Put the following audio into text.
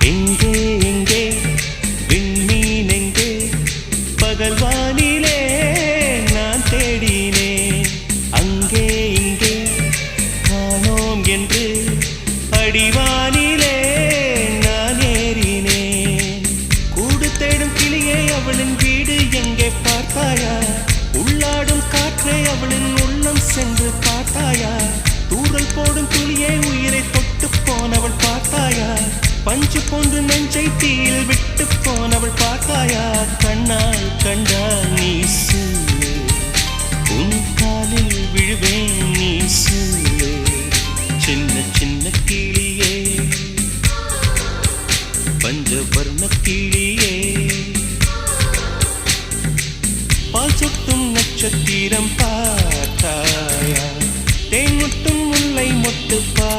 எங்கே எங்கே? விண்மீன் எங்கே? பகல் வானிலே நான் தேடினேன். அங்கே இங்கே காணோம் என்று அடிவானிலே நான் ஏறினேன். கூடு தேடும் கிளியே அவளின் வீடு எங்கே பார்த்தாயா? உள்ளாடும் காற்றை அவளின் உள்ளம் சென்று பார்த்தாயா? தூரல் போடும் துளியை உயிரை பஞ்சு போன்று நெஞ்சை தீயில் விட்டு போனவள் பார்த்தாயா? கண்ணால் கண்டால் நீ உன் காலில் விழுவேன் நீ சின்ன சின்ன கிளியே. பஞ்சவர்ண கிளியே. பால் சொட்டும் நட்சத்திரம் பார்த்தாயா? தேன் முட்டும் முல்லை மொட்டு பார்த்தாயா